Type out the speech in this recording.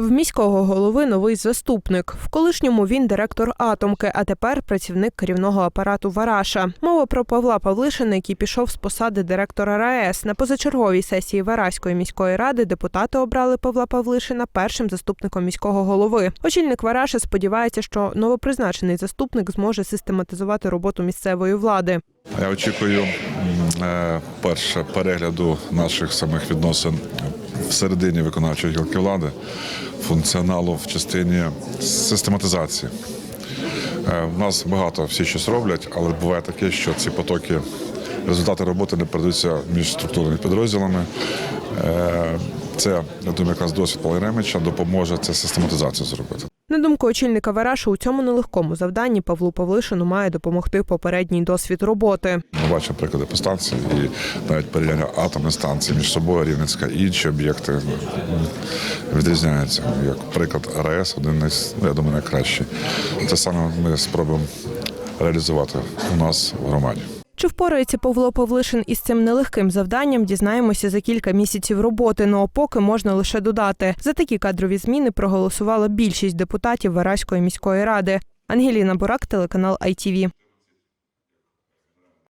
В міського голови новий заступник. В колишньому він директор атомки, а тепер працівник керівного апарату Вараша. Мова про Павла Павлишина, який пішов з посади директора РаЕС. На позачерговій сесії Вараської міської ради депутати обрали Павла Павлишина першим заступником міського голови. Очільник Вараша сподівається, що новопризначений заступник зможе систематизувати роботу місцевої влади. Я очікую е, перше перегляду наших самих відносин всередині виконавчої гілки влади, функціоналу в частині систематизації. Е, У нас багато всі щось роблять, але буває таке, що ці потоки, результати роботи не передаються між структурними підрозділами. Е, Це, я думаю, якраз досвід Полеремича допоможе це систематизацію зробити. На думку очільника Вараша, у цьому нелегкому завданні Павлу Павлишину має допомогти попередній досвід роботи. Ми бачимо приклади по станції і навіть порівняння атомної станції між собою, Рівненська і інші об'єкти відрізняються. Як приклад РАЕС, один із, ну, я думаю, найкращий. Це саме ми спробуємо реалізувати у нас в громаді. Чи впорається Павло Павлишин із цим нелегким завданням, дізнаємося за кілька місяців роботи. Ну а поки можна лише додати. За такі кадрові зміни проголосувала більшість депутатів Вараської міської ради. Ангеліна Бурак, телеканал ITV.